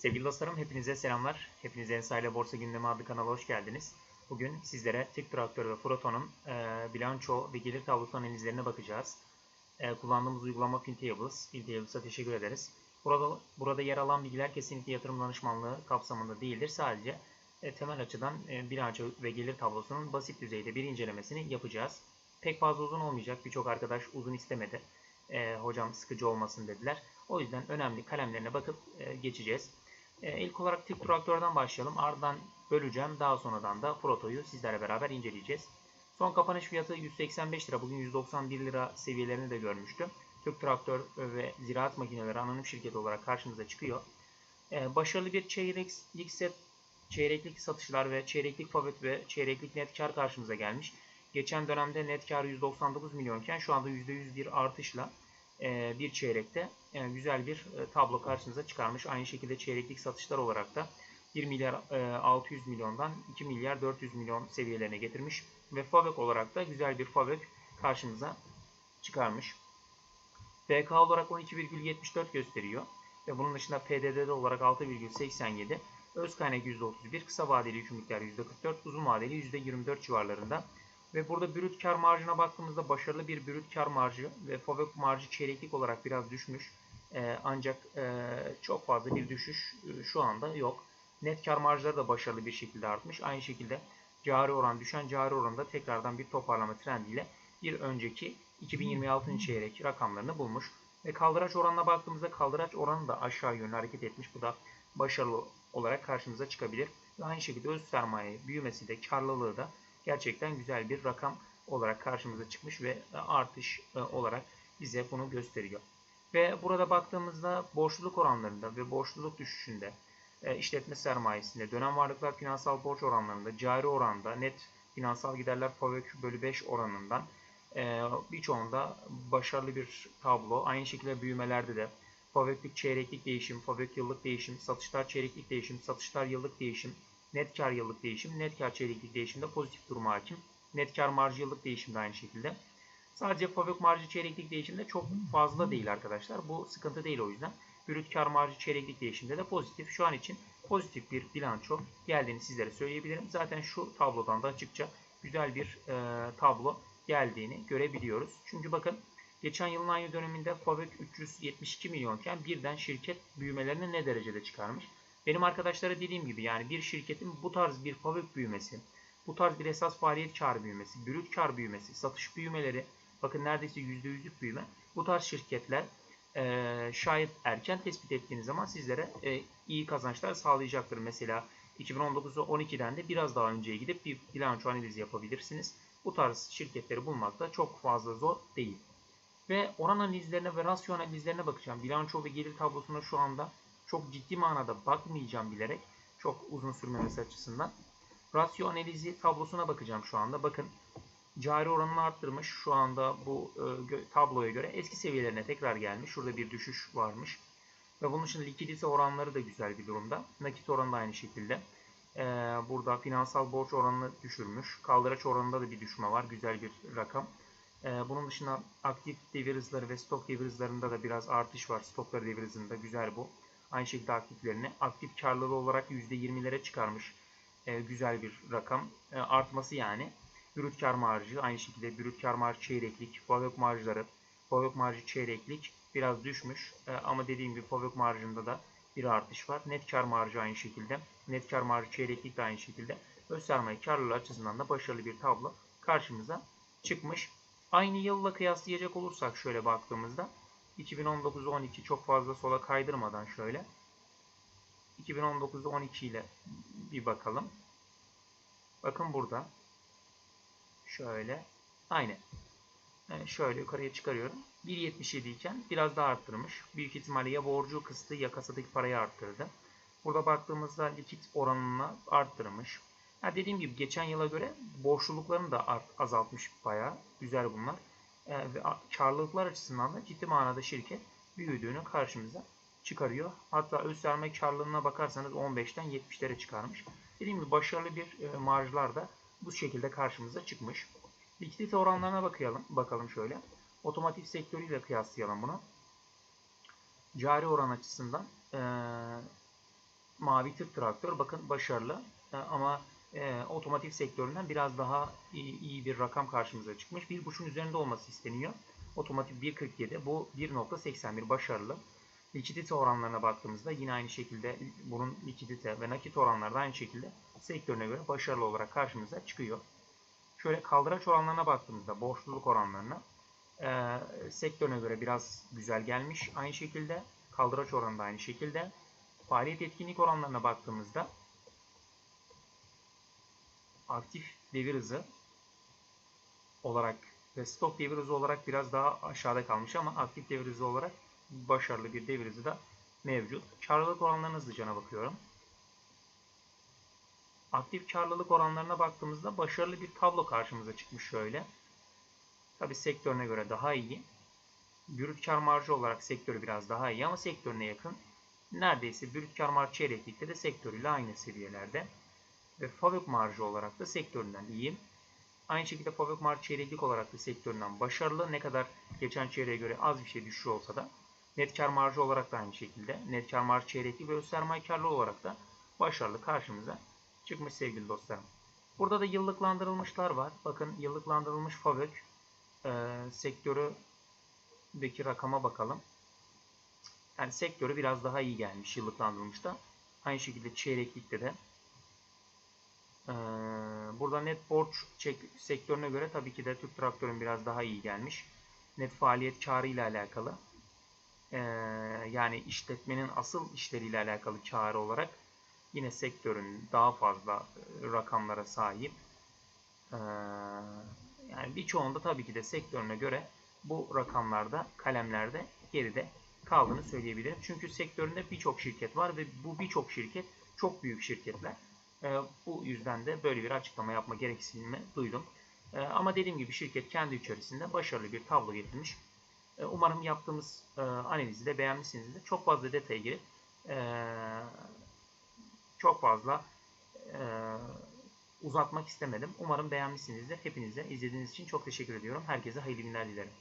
Sevgili dostlarım hepinize selamlar. Hepinize Ensayla Borsa Gündemi adlı kanala hoş geldiniz. Bugün sizlere Türk Traktör ve Proton'un e, bilanço ve gelir tablosu analizlerine bakacağız. E, kullandığımız uygulama Fintables. Fintables'a teşekkür ederiz. Burada, burada yer alan bilgiler kesinlikle yatırım danışmanlığı kapsamında değildir. Sadece e, temel açıdan e, bilanço ve gelir tablosunun basit düzeyde bir incelemesini yapacağız. Pek fazla uzun olmayacak. Birçok arkadaş uzun istemedi. E, hocam sıkıcı olmasın dediler. O yüzden önemli kalemlerine bakıp e, geçeceğiz. E, ilk olarak Türk Traktör'den başlayalım. Ardından böleceğim. Daha sonradan da Proto'yu sizlerle beraber inceleyeceğiz. Son kapanış fiyatı 185 lira. Bugün 191 lira seviyelerini de görmüştü. Türk Traktör ve Ziraat Makineleri Anonim Şirketi olarak karşımıza çıkıyor. E, başarılı bir çeyreklik set, çeyreklik satışlar ve çeyreklik fabrik ve çeyreklik net kar karşımıza gelmiş. Geçen dönemde net kar 199 milyonken şu anda %100 bir artışla bir çeyrekte yani güzel bir e, tablo karşınıza çıkarmış. Aynı şekilde çeyreklik satışlar olarak da 1 milyar 600 e, milyondan 2 milyar 400 milyon seviyelerine getirmiş. Ve fabrik olarak da güzel bir fabrik karşımıza çıkarmış. FK olarak 12,74 gösteriyor. Ve bunun dışında PDD'de olarak 6,87. Öz kaynak %31, kısa vadeli yükümlülükler %44, uzun vadeli %24 civarlarında. Ve burada brüt kar marjına baktığımızda başarılı bir brüt kar marjı ve fabrik marjı çeyreklik olarak biraz düşmüş. E, ancak e, çok fazla bir düşüş e, şu anda yok. Net kar marjları da başarılı bir şekilde artmış. Aynı şekilde cari oran düşen cari oranında tekrardan bir toparlama trendiyle bir önceki 2026. çeyrek rakamlarını bulmuş. Ve kaldıraç oranına baktığımızda kaldıraç oranı da aşağı yönlü hareket etmiş. Bu da başarılı olarak karşımıza çıkabilir. Ve aynı şekilde öz sermaye büyümesi de karlılığı da gerçekten güzel bir rakam olarak karşımıza çıkmış ve artış e, olarak bize bunu gösteriyor. Ve burada baktığımızda borçluluk oranlarında ve borçluluk düşüşünde, e, işletme sermayesinde, dönem varlıklar finansal borç oranlarında, cari oranda, net finansal giderler FAVÖK bölü 5 oranından e, birçoğunda başarılı bir tablo. Aynı şekilde büyümelerde de FAVÖK'lük çeyreklik değişim, FAVÖK yıllık değişim, satışlar çeyreklik değişim, satışlar yıllık değişim, net kar yıllık değişim, net kar çeyreklik değişimde pozitif duruma hakim. Net kar marjı yıllık değişimde aynı şekilde. Sadece fabrik marjı çeyreklik değişimde çok fazla değil arkadaşlar. Bu sıkıntı değil o yüzden. Brüt kar marjı çeyreklik değişimde de pozitif. Şu an için pozitif bir bilanço geldiğini sizlere söyleyebilirim. Zaten şu tablodan da açıkça güzel bir e, tablo geldiğini görebiliyoruz. Çünkü bakın geçen yılın aynı döneminde fabrik 372 milyonken birden şirket büyümelerini ne derecede çıkarmış? Benim arkadaşlara dediğim gibi yani bir şirketin bu tarz bir fabrik büyümesi, bu tarz bir esas faaliyet kar büyümesi, brüt kar büyümesi, satış büyümeleri, bakın neredeyse %100'lük büyüme. Bu tarz şirketler e, şayet erken tespit ettiğiniz zaman sizlere e, iyi kazançlar sağlayacaktır. Mesela 2019'da 12'den de biraz daha önceye gidip bir bilanço analizi yapabilirsiniz. Bu tarz şirketleri bulmak da çok fazla zor değil. Ve oran analizlerine ve rasyo analizlerine bakacağım. Bilanço ve gelir tablosuna şu anda çok ciddi manada bakmayacağım bilerek çok uzun sürmemesi açısından. Rasyo analizi tablosuna bakacağım şu anda. Bakın cari oranını arttırmış. Şu anda bu e, tabloya göre eski seviyelerine tekrar gelmiş. Şurada bir düşüş varmış. Ve bunun için likidite oranları da güzel bir durumda. Nakit oranı da aynı şekilde. E, burada finansal borç oranını düşürmüş. Kaldıraç oranında da bir düşme var. Güzel bir rakam. E, bunun dışında aktif devir hızları ve stok devir hızlarında da biraz artış var. Stokları devir hızında güzel bu. Aynı şekilde aktiflerini aktif karlılığı olarak %20'lere çıkarmış. E, güzel bir rakam. E, artması yani. Brüt kar marjı aynı şekilde brüt kar marjı çeyreklik, fabrik marjları, fabrik marjı çeyreklik biraz düşmüş. E, ama dediğim gibi fabrik marjında da bir artış var. Net kar marjı aynı şekilde. Net kar marjı çeyreklik de aynı şekilde. Öz sermaye karlılığı açısından da başarılı bir tablo karşımıza çıkmış. Aynı yılla kıyaslayacak olursak şöyle baktığımızda 2019-12 çok fazla sola kaydırmadan şöyle 2019-12 ile bir bakalım. Bakın burada şöyle aynı. Yani şöyle yukarıya çıkarıyorum. 1.77 iken biraz daha arttırmış. Büyük ihtimalle ya borcu kıstı ya kasadaki parayı arttırdı. Burada baktığımızda likit oranını arttırmış. Ha dediğim gibi geçen yıla göre borçluluklarını da azaltmış bayağı. Güzel bunlar. E, karlılıklar açısından da ciddi manada şirket büyüdüğünü karşımıza çıkarıyor. Hatta öz sermaye karlılığına bakarsanız 15'ten 70'lere çıkarmış. Dediğim gibi başarılı bir e, marjlar da bu şekilde karşımıza çıkmış. Likidite oranlarına bakalım, bakalım şöyle. Otomotiv sektörüyle kıyaslayalım bunu. Cari oran açısından e, mavi tır traktör bakın başarılı E, ama e, otomotiv sektöründen biraz daha iyi, iyi bir rakam karşımıza çıkmış. 1.5'un üzerinde olması isteniyor. Otomotiv 1.47 bu 1.81 başarılı. Likidite oranlarına baktığımızda yine aynı şekilde bunun likidite ve nakit oranları da aynı şekilde sektörüne göre başarılı olarak karşımıza çıkıyor. Şöyle kaldıraç oranlarına baktığımızda borçluluk oranlarına e, sektörüne göre biraz güzel gelmiş. Aynı şekilde kaldıraç oranı da aynı şekilde. Faaliyet etkinlik oranlarına baktığımızda aktif devir hızı olarak ve stok devir hızı olarak biraz daha aşağıda kalmış ama aktif devir hızı olarak başarılı bir devir hızı da mevcut. Karlılık oranlarına hızlıca bakıyorum. Aktif karlılık oranlarına baktığımızda başarılı bir tablo karşımıza çıkmış şöyle. Tabi sektörüne göre daha iyi. Brüt kar marjı olarak sektörü biraz daha iyi ama sektörüne yakın. Neredeyse brüt kar marjı çeyreklikte de sektörüyle aynı seviyelerde. Ve fabrik marjı olarak da sektöründen iyi. Aynı şekilde fabrik marjı çeyreklik olarak da sektöründen başarılı. Ne kadar geçen çeyreğe göre az bir şey düşüş olsa da. Net kar marjı olarak da aynı şekilde. Net kar marjı çeyreklik ve öz sermaye karlı olarak da başarılı karşımıza çıkmış sevgili dostlarım. Burada da yıllıklandırılmışlar var. Bakın yıllıklandırılmış fabrik e, sektörüdeki rakama bakalım. Yani sektörü biraz daha iyi gelmiş yıllıklandırılmışta. Aynı şekilde çeyreklikte de. E, burada net borç çek, sektörüne göre tabii ki de Türk Traktör'ün biraz daha iyi gelmiş. Net faaliyet karı ile alakalı. E, yani işletmenin asıl işleriyle alakalı karı olarak yine sektörün daha fazla rakamlara sahip. Ee, yani birçoğunda tabii ki de sektörüne göre bu rakamlarda, kalemlerde geride kaldığını söyleyebilirim. Çünkü sektöründe birçok şirket var ve bu birçok şirket çok büyük şirketler. Ee, bu yüzden de böyle bir açıklama yapma gereksinimi duydum. Ee, ama dediğim gibi şirket kendi içerisinde başarılı bir tablo getirmiş. Ee, umarım yaptığımız e, analizi de beğenmişsinizdir. Çok fazla detaya girip e, çok fazla e, uzatmak istemedim. Umarım beğenmişsinizdir. Hepinize izlediğiniz için çok teşekkür ediyorum. Herkese hayırlı günler dilerim.